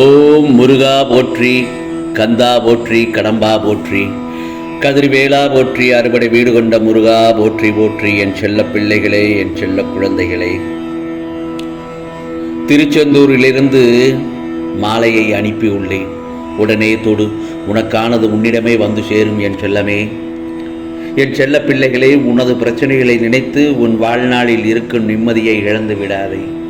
ஓம் முருகா போற்றி கந்தா போற்றி கடம்பா போற்றி கதிர்வேலா போற்றி அறுபடை வீடு கொண்ட முருகா போற்றி போற்றி என் செல்ல பிள்ளைகளே என் செல்ல குழந்தைகளே. திருச்செந்தூரிலிருந்து மாலையை அனுப்பியுள்ளேன் உடனே தொடு உனக்கானது உன்னிடமே வந்து சேரும் என் செல்லமே. என் செல்ல பிள்ளைகளே உனது பிரச்சனைகளை நினைத்து உன் வாழ்நாளில் இருக்கும் நிம்மதியை இழந்து விடாதே.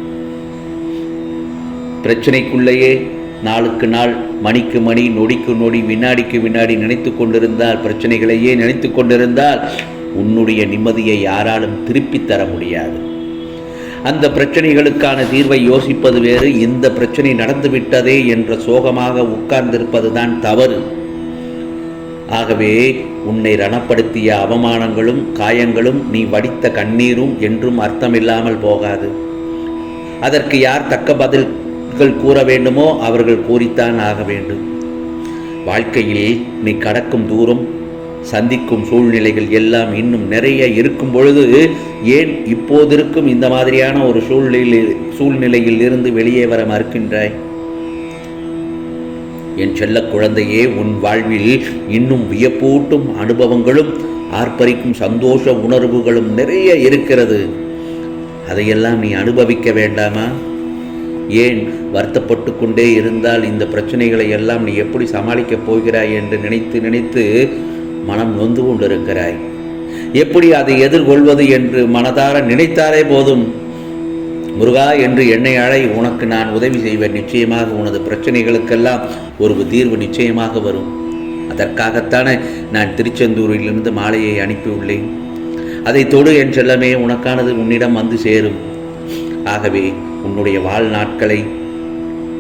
பிரச்சனைக்குள்ளேயே நாளுக்கு நாள் மணிக்கு மணி நொடிக்கு நொடி வினாடிக்கு வினாடி நினைத்து கொண்டிருந்தால் பிரச்சனைகளையே நினைத்து கொண்டிருந்தால் உன்னுடைய நிம்மதியை யாராலும் திருப்பித் தர முடியாது. அந்த பிரச்சனைகளுக்கான தீர்வை யோசிப்பது வேறு இந்த பிரச்சனை நடந்துவிட்டதே என்ற சோகமாக உட்கார்ந்திருப்பதுதான் தவறு. ஆகவே உன்னை ரணப்படுத்திய அவமானங்களும் காயங்களும் நீ வடித்த கண்ணீரும் என்றும் அர்த்தமில்லாமல் போகாது. அதற்கு யார் தக்க பதில்? பதில்கள் கூற வேண்டுமோ அவர்கள் கூறித்தான் ஆக வேண்டும். வாழ்க்கையில் நீ கடக்கும் தூரம் சந்திக்கும் சூழ்நிலைகள் எல்லாம் இன்னும் நிறைய இருக்கும் பொழுது ஏன் இப்போதிருக்கும் இந்த மாதிரியான ஒரு சூழ்நிலையில் சூழ்நிலையில் இருந்து வெளியே வர மறுக்கின்றாய்? என் செல்ல குழந்தையே உன் வாழ்வில் இன்னும் வியப்பூட்டும் அனுபவங்களும் ஆர்ப்பரிக்கும் சந்தோஷ உணர்வுகளும் நிறைய இருக்கிறது. அதையெல்லாம் நீ அனுபவிக்க வேண்டாமா? ஏன் வருத்தப்பட்டு கொண்டே இருந்தால் இந்த பிரச்சனைகளை எல்லாம் நீ எப்படி சமாளிக்கப் போகிறாய் என்று நினைத்து நினைத்து மனம் நொந்து கொண்டிருக்கிறாய். எப்படி அதை எதிர்கொள்வது என்று மனதார நினைத்தாலே போதும். முருகா என்று என்னை அழை உனக்கு நான் உதவி செய்வேன். நிச்சயமாக உனது பிரச்சனைகளுக்கெல்லாம் ஒரு தீர்வு நிச்சயமாக வரும். அதற்காகத்தானே நான் திருச்செந்தூரிலிருந்து மாலையை அனுப்பியுள்ளேன். அதை தொடு என் செல்லமே உனக்கானது உன்னிடம் வந்து சேரும். ஆகவே உன்னுடைய வாழ்நாட்களை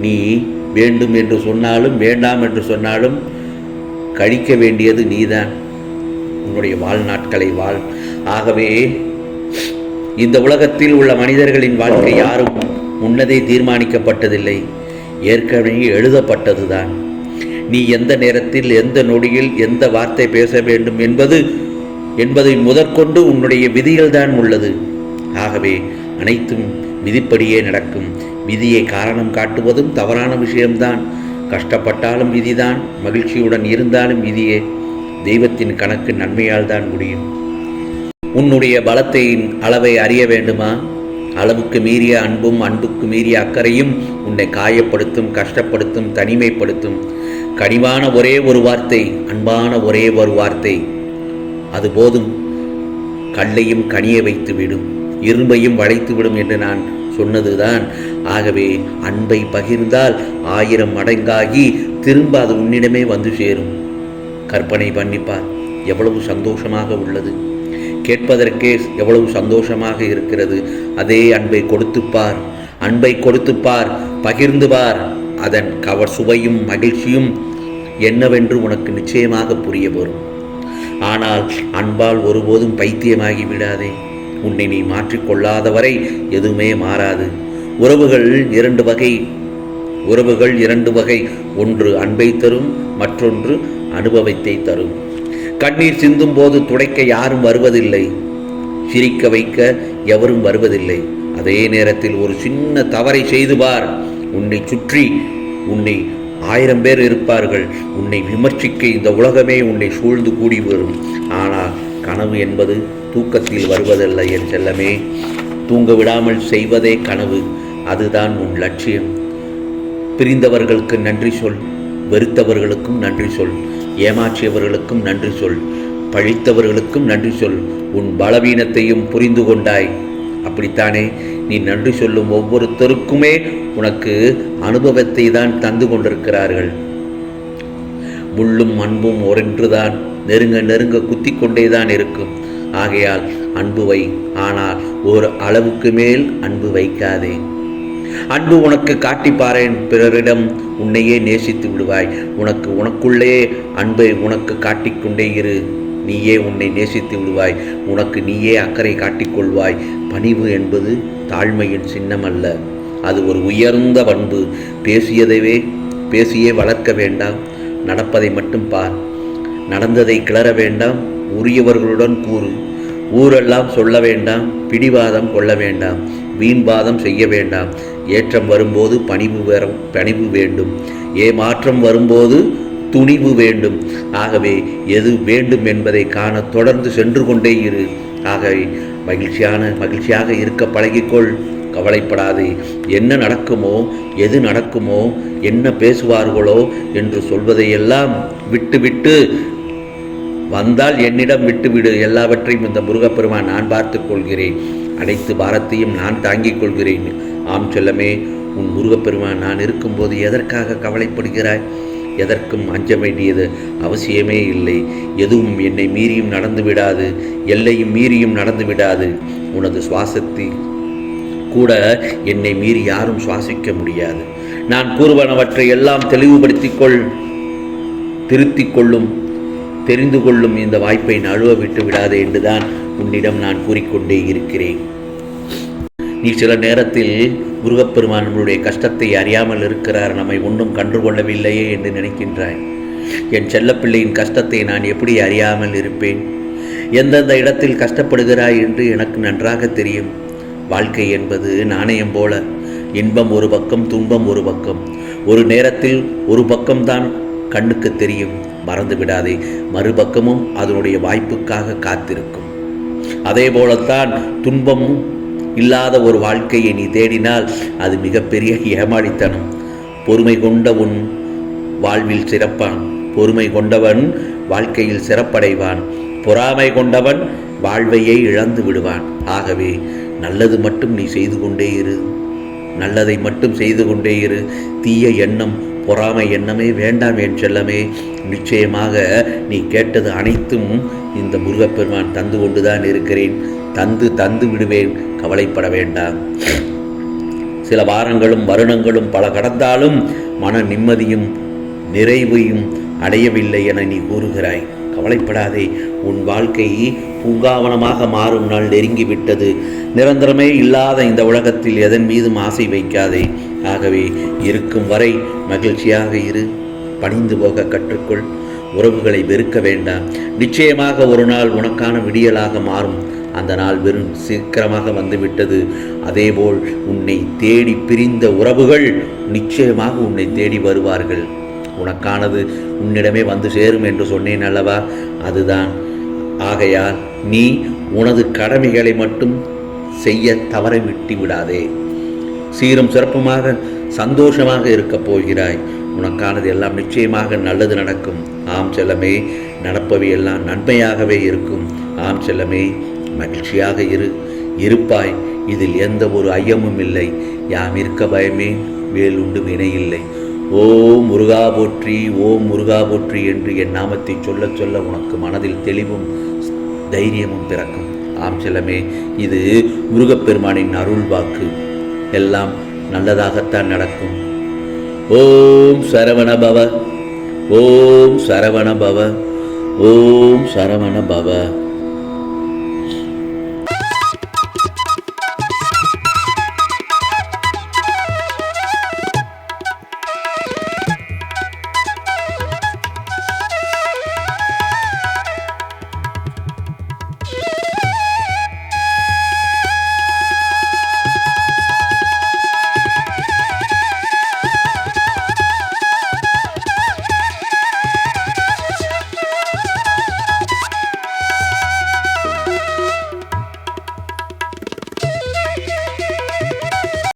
நீ வேண்டும் என்று சொன்னாலும் வேண்டாம் என்று சொன்னாலும் கழிக்க வேண்டியது நீதான். உன்னுடைய வாழ்நாட்களை வாழ். ஆகவே இந்த உலகத்தில் உள்ள மனிதர்களின் வாழ்க்கை யாரும் முன்னதே தீர்மானிக்கப்பட்டதில்லை. ஏற்கனவே எழுதப்பட்டதுதான். நீ எந்த நேரத்தில் எந்த நொடியில் எந்த வார்த்தை பேச வேண்டும் என்பது என்பதை முதற்கொண்டு உன்னுடைய விதியில்தான் உள்ளது. ஆகவே அனைத்தும் விதிப்படியே நடக்கும். விதியை காரணம் காட்டுவதும் தவறான விஷயம்தான். கஷ்டப்பட்டாலும் விதிதான் மகிழ்ச்சியுடன் இருந்தாலும் விதியே தெய்வத்தின் கணக்கு நன்மையால் தான் முடியும். உன்னுடைய பலத்தையின் அளவை அறிய வேண்டுமா? அளவுக்கு மீறிய அன்பும் அன்புக்கு மீறிய அக்கறையும் உன்னை காயப்படுத்தும் கஷ்டப்படுத்தும் தனிமைப்படுத்தும். கனிவான ஒரே ஒரு வார்த்தை அன்பான ஒரே ஒரு வார்த்தை. அது போதும். கல்லையும் கனிய வைத்து விடும் இரும்பையும் வளைத்து விடும் என்று நான் சொன்னதுதான். ஆகவே அன்பை பகிர்ந்தால் ஆயிரம் மடங்காகி திரும்ப அது உன்னிடமே வந்து சேரும். கற்பனை பண்ணிப்பார் எவ்வளவு சந்தோஷமாக உள்ளது. கேட்பதற்கே எவ்வளவு சந்தோஷமாக இருக்கிறது. அதே அன்பை கொடுத்துப்பார் அன்பை கொடுத்துப்பார் பகிர்ந்து பார் அதன் கவர் சுவையும் மகிழ்ச்சியும் என்னவென்று உனக்கு நிச்சயமாக புரிய வரும் ஆனால் அன்பால் ஒருபோதும் பைத்தியமாகி விடாதே. உன்னை நீ மாற்றிக்கொள்ளாதவரை எதுவுமே மாறாது. உறவுகள் இரண்டு வகை. உறவுகள் இரண்டு வகை. ஒன்று அன்பை தரும் மற்றொன்று அனுபவத்தை தரும். கண்ணீர் சிந்தும் போது துடைக்க யாரும் வருவதில்லை. சிரிக்க வைக்க எவரும் வருவதில்லை. அதே நேரத்தில் ஒரு சின்ன தவறை செய்து பார். உன்னை சுற்றி உன்னை ஆயிரம் பேர் இருப்பார்கள். உன்னை விமர்சிக்க இந்த உலகமே உன்னை சூழ்ந்து கூடி வரும். ஆனால் கனவு என்பது தூக்கத்தில் வருவதல்ல என் செல்லமே. தூங்க விடாமல் செய்வதே கனவு. அதுதான் உன் லட்சியம். பிரிந்தவர்களுக்கு நன்றி சொல். வெறுத்தவர்களுக்கும் நன்றி சொல். ஏமாற்றியவர்களுக்கும் நன்றி சொல். பழித்தவர்களுக்கும் நன்றி சொல். உன் பலவீனத்தையும் புரிந்து கொண்டாய். அப்படித்தானே? நீ நன்றி சொல்லும் ஒவ்வொருத்தருக்குமே உனக்கு அனுபவத்தை தான் தந்து கொண்டிருக்கிறார்கள். முள்ளும் அன்பும் ஒரென்றுதான். நெருங்க நெருங்க குத்தி கொண்டே தான் இருக்கும். ஆகையால் அன்பு வை ஆனால் ஒரு அளவுக்கு மேல் அன்பு வைக்காதே. அன்பு உனக்கு காட்டி பாரேன் பிறரிடம் உன்னையே நேசித்து விடுவாய். உனக்கு உனக்குள்ளே அன்பை உனக்கு காட்டிக்கொண்டே இரு. நீயே உன்னை நேசித்து விடுவாய். உனக்கு நீயே அக்கறை காட்டிக்கொள்வாய் பணிவு என்பது தாழ்மையின் சின்னம் அல்ல அது ஒரு உயர்ந்த பண்பு. பேசியதைவே பேசியே வளர்க்க வேண்டாம். நடப்பதை மட்டும் பார். நடந்ததை கிளற வேண்டாம். உரியவர்களுடன் கூறு. ஊரெல்லாம் சொல்ல வேண்டாம் பிடிவாதம் கொள்ள வேண்டாம் வீண்பாதம் செய்ய வேண்டாம். ஏற்றம் வரும்போது பணிவு வரும் பணிவு வேண்டும். ஏமாற்றம் வரும்போது துணிவு வேண்டும். ஆகவே எது வேண்டும் என்பதை காண தொடர்ந்து சென்று கொண்டே இரு. ஆகவே மகிழ்ச்சியான மகிழ்ச்சியாக இருக்க பழகிக்கொள். கவலைப்படாதே. என்ன நடக்குமோ எது நடக்குமோ என்ன பேசுவார்களோ என்று சொல்வதையெல்லாம் விட்டுவிட்டு வந்தால் என்னிடம் விட்டுவிடு. எல்லாவற்றையும் இந்த முருகப்பெருமான் நான் பார்த்து கொள்கிறேன். அனைத்து பாரத்தையும் நான் தாங்கிக் கொள்கிறேன். ஆம் செல்லமே உன் முருகப்பெருமான் நான் இருக்கும்போது எதற்காக கவலைப்படுகிறாய்? எதற்கும் அஞ்ச வேண்டியது அவசியமே இல்லை. எதுவும் என்னை மீறியும் நடந்து விடாது. எல்லையும் மீறியும் நடந்து விடாது. உனது சுவாசத்தில் கூட என்னை மீறி யாரும் சுவாசிக்க முடியாது. நான் கூறுவனவற்றை எல்லாம் தெளிவுபடுத்திக் கொள் திருத்திக் கொள்ளும். தெரிந்து கொள்ளும் இந்த வாய்ப்பை நழுவ விட்டு விடாதே என்றுதான் உன்னிடம் நான் கூறிக்கொண்டே இருக்கிறேன். நீ சில நேரத்தில் முருகப்பெருமான் நம்மளுடைய கஷ்டத்தை அறியாமல் இருக்கிறார். நம்மை ஒன்றும் கண்டுகொள்ளவில்லையே என்று நினைக்கின்றாய். என் செல்லப்பிள்ளையின் கஷ்டத்தை நான் எப்படி அறியாமல் இருப்பேன்? எந்தெந்த இடத்தில் கஷ்டப்படுகிறாய் என்று எனக்கு நன்றாக தெரியும். வாழ்க்கை என்பது நாணயம் போல இன்பம் ஒரு பக்கம் துன்பம் ஒரு பக்கம். ஒரு நேரத்தில் ஒரு பக்கம்தான் கண்ணுக்கு தெரியும். மறந்து விடாதே. மறுபக்கமும் அதனுடைய வாய்ப்புக்காக காத்திருக்கும். அதே போலத்தான் துன்பமும் இல்லாத ஒரு வாழ்க்கையை நீ தேடினால் அது மிகப்பெரிய ஏமாளித்தனம். பொறுமை கொண்ட உன் வாழ்வில் சிறப்பான். பொறுமை கொண்டவன் வாழ்க்கையில் சிறப்படைவான். பொறாமை கொண்டவன் வாழ்வையை இழந்து விடுவான். ஆகவே நல்லது மட்டும் நீ செய்து கொண்டே இரு. நல்லதை மட்டும் செய்து கொண்டே இரு. தீய எண்ணம் பொறாமை எண்ணமே வேண்டாம் என் செல்லமே நிச்சயமாக நீ கேட்டது அனைத்தும் இந்த முருகப்பெருமான் தந்து கொண்டுதான் இருக்கிறேன். தந்து தந்து விடுவேன். கவலைப்பட வேண்டாம். சில வாரங்களும் வருடங்களும் பல கடந்தாலும் மன நிம்மதியும் நிறைவையும் அடையவில்லை என நீ கூறுகிறாய். கவலைப்படாதே. உன் வாழ்க்கை பூங்காவனமாக மாறும் நாள் நெருங்கிவிட்டது. நிரந்தரமே இல்லாத இந்த உலகத்தில் எதன் மீதும் ஆசை வைக்காதே. ஆகவே இருக்கும் வரை மகிழ்ச்சியாக இரு. பணிந்து போக கற்றுக்கொள். உறவுகளை வெறுக்க வேண்டாம். நிச்சயமாக ஒரு நாள் உனக்கான விடியலாக மாறும். அந்த நாள் வெறும் சீக்கிரமாக வந்துவிட்டது. அதேபோல் உன்னை தேடி பிரிந்த உறவுகள் நிச்சயமாக உன்னை தேடி வருவார்கள். உனக்கானது உன்னிடமே வந்து சேரும் என்று சொன்னேன் அல்லவா? அதுதான். ஆகையால் நீ உனது கடமைகளை மட்டும் செய்ய தவற விட்டு விடாதே சீரும் சிறப்புமாக சந்தோஷமாக இருக்கப் போகிறாய். உனக்கானது எல்லாம் நிச்சயமாக நல்லது நடக்கும். ஆம் செல்லமே நடப்பவை எல்லாம் நன்மையாகவே இருக்கும். ஆம் செல்லமே மகிழ்ச்சியாக இரு. இருப்பாய் இதில் எந்த ஒரு ஐயமும் இல்லை. யாம் இருக்க பயமே வேலுண்டு வினை இல்லை ஓ முருகா போற்றி ஓம் முருகா போற்றி என்று என் நாமத்தை சொல்ல சொல்ல உனக்கு மனதில் தெளிவும் தைரியமும் பிறக்கும். ஆம் செல்லமே இது முருகப்பெருமானின் அருள் வாக்கு எல்லாம் நல்லதாகத்தான் நடக்கும். ஓம் சரவண பவ ஓம் சரவண பவ ஓம் சரவண பவ